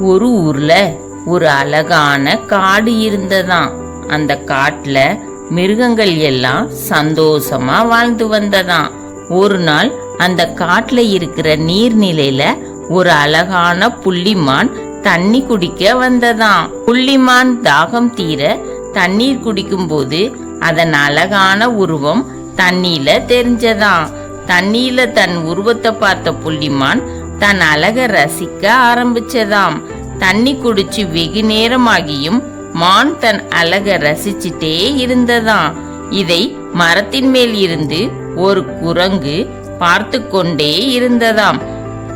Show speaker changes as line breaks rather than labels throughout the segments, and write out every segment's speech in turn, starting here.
ஒரு ஊர்ல ஒரு அழகான காடு இருந்ததாம். அந்த காட்டுல மிருகங்கள் எல்லாம் சந்தோஷமா வாழ்ந்து வந்ததாம். ஒரு நாள் அந்த காட்டுல இருக்கிற நீர்நிலையில ஒரு அழகான புள்ளிமான் தண்ணி குடிக்க வந்ததாம். புள்ளிமான் தாகம் தீர தண்ணீர் குடிக்கும்போது அதன் அழகான உருவம் தண்ணியில தெரிஞ்சதாம். தண்ணியில தன் உருவத்தை பார்த்த புள்ளிமான் தன் அழக ரசிக்க ஆரம்பிச்சதாம். தண்ணி குடிச்சு வெகு நேரமாகியும் மான் தன் அழக ரசிச்சிட்டே இருந்ததாம். இதை மரத்தின் மேல் இருந்து ஒரு குரங்கு பார்த்து கொண்டே இருந்ததாம்.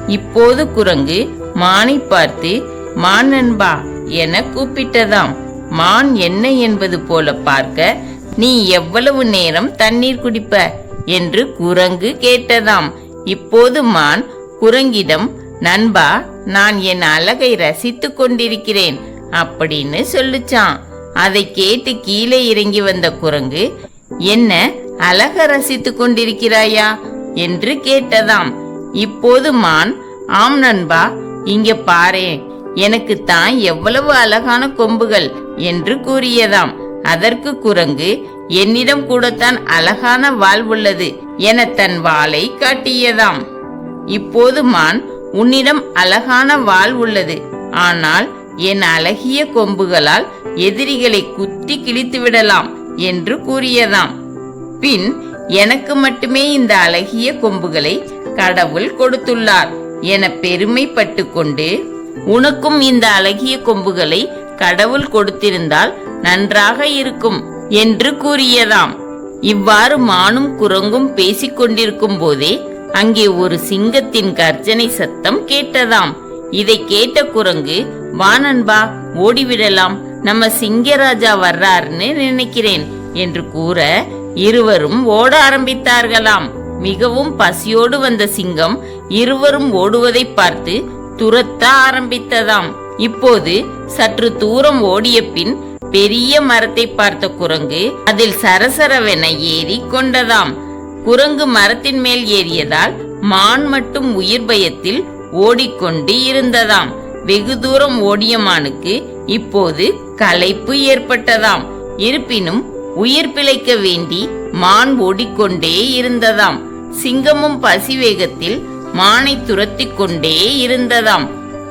இப்போது குரங்கு மானை பார்த்து மான் நண்பா என கூப்பிட்டதாம். மான் என்ன என்பது போல பார்க்க நீ எவ்வளவு நேரம் தண்ணீர் குடிப்ப? என்று குரங்கு கேட்டதாம். இப்போது மான் குரங்கிடம் நண்பா நான் என் அழகை ரசித்துக் கொண்டிருக்கிறேன் அப்படின்னு சொல்லுச்சான் அதை கேட்டு கீழே இறங்கி வந்த குரங்கு என்ன அழக ரசித்துக் கொண்டிருக்கிறாயா? என்று கேட்டதாம். இப்போது மான் ஆம் நண்பா இங்க பாரேன் எனக்கு தான் எவ்வளவு அழகான கொம்புகள் என்று கூறியதாம். அதற்கு குரங்கு என்னிடம் கூடத்தான் அழகான வாழ்வுள்ளது உள்ளது என தன் வாளை காட்டியதாம். இப்போது மான் உன்னிடம் அழகான வால் உள்ளது. ஆனால் என் அழகிய கொம்புகளால் எதிரிகளை குத்தி கிழித்து விடலாம் என்று கூறியதாம். பின் எனக்கு மட்டுமே இந்த அழகிய கொம்புகளை கடவுள் கொடுத்துள்ளார் என பெருமைப்பட்டு கொண்டு உனக்கும் இந்த அழகிய கொம்புகளை கடவுள் கொடுத்திருந்தால் நன்றாக இருக்கும் என்று கூறியதாம். இவ்வாறு மானும் குரங்கும் பேசிக் கொண்டிருக்கும் போதே அங்கே ஒரு சிங்கத்தின் கர்ஜனை சத்தம் கேட்டதாம். இதை கேட்ட குரங்கு வானன்பா ஓடிவிடலாம். நம்ம சிங்கராஜா வர்றாருன்னு நினைக்கிறேன் என்று கூற இருவரும் ஓட ஆரம்பித்தார்களாம். மிகவும் பசியோடு வந்த சிங்கம் இருவரும் ஓடுவதை பார்த்து துரத்த ஆரம்பித்ததாம். இப்போது சற்று தூரம் ஓடிய பின் பெரிய மரத்தை பார்த்த குரங்கு அதில் சரசரவென ஏறி கொண்டதாம். குரங்கு மரத்தின் மேல் ஏறியதால் மான் மட்டும் உயிர் பயத்தில் ஓடிக்கொண்டு இருந்ததாம். வெகு தூரம் ஓடிய மானுக்கு இப்போது களைப்பு ஏற்பட்டதாம். இருப்பினும் உயிர் பிழைக்க வேண்டி மான் ஓடிக்கொண்டே இருந்ததாம். சிங்கமும் பசி வேகத்தில் மானை துரத்தி கொண்டே இருந்ததாம்.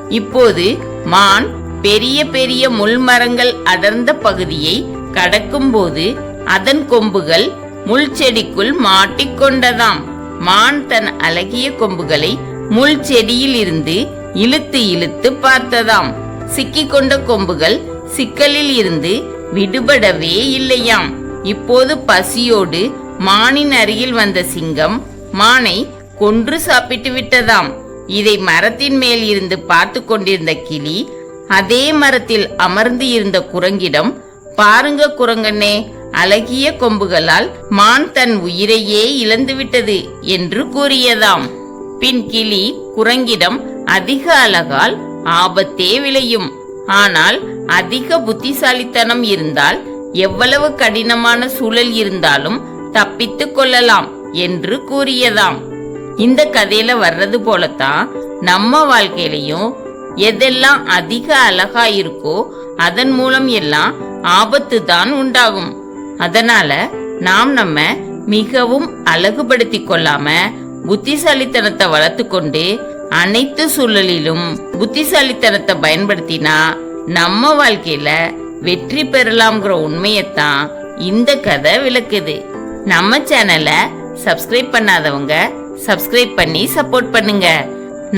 இப்போது மான் பெரிய பெரிய முள்மரங்கள் அடர்ந்த பகுதியை கடக்கும்போது அதன் கொம்புகள் முள் செடிக்குள் மாட்டிக்கொண்டதாம் மான் தன் அழகிய கொம்புகளை முள் செடியில் இருந்து இழுத்து இழுத்து பார்த்ததாம். சிக்கிக்கொண்ட கொம்புகள் சிக்கலில் இருந்து விடுபடவே இல்லையாம். இப்போது பசியோடு மானின் அருகில் வந்த சிங்கம் மானை கொன்று சாப்பிட்டு விட்டதாம். இதை மரத்தின் மேல் இருந்து பார்த்து கொண்டிருந்த கிளி அதே மரத்தில் அமர்ந்து இருந்த குரங்கிடம் பாருங்க குரங்கண்ணே அழகிய கொம்புகளால் மான் தன் உயிரையே இழந்துவிட்டது என்று கூறியதாம். பின் கிளி குரங்கிடம் அதிக அழகால் ஆபத்தே விளையும். ஆனால் அதிக புத்திசாலித்தனம் இருந்தால் எவ்வளவு கடினமான சூழல் இருந்தாலும் தப்பித்துக் கொள்ளலாம் என்று கூறியதாம். இந்த கதையில வர்றது போலத்தான் நம்ம வாழ்க்கையிலையும் எதெல்லாம் அதிக அழகா இருக்கோ அதன் மூலம் எல்லாம் ஆபத்து தான் உண்டாகும். அதனால நாம் நம்ம மிகவும் அழகுபடுத்தி கொள்ளாம புத்திசாலித்தனத்தை வளர்த்து கொண்டு அனைத்து சூழலிலும் புத்திசாலித்தனத்தை பயன்படுத்தினா நம்ம வாழ்க்கையில வெற்றி பெறலாம்ங்கிற உண்மையத்தான் இந்த கதை விளக்குது. நம்ம சேனலை சப்ஸ்கிரைப் பண்ணாதவங்க சப்ஸ்கிரைப் பண்ணி சப்போர்ட் பண்ணுங்க.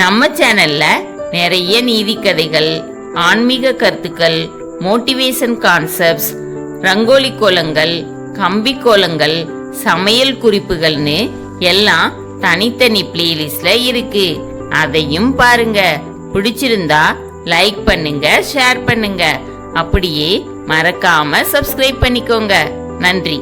நம்ம சேனல்ல நிறைய நீதி கதைகள் ஆன்மீக கருத்துக்கள் மோட்டிவேஷன் கான்செப்ட்ஸ் ரங்கோலி கோலங்கள் கம்பி கோலங்கள் சமையல் குறிப்புகள்னு எல்லாம் தனித்தனி பிளேலிஸ்ட்ல இருக்கு. அதையும் பாருங்க. பிடிச்சிருந்தா லைக் பண்ணுங்க ஷேர் பண்ணுங்க. அப்படியே மறக்காம சப்ஸ்கிரைப் பண்ணிக்கோங்க. நன்றி.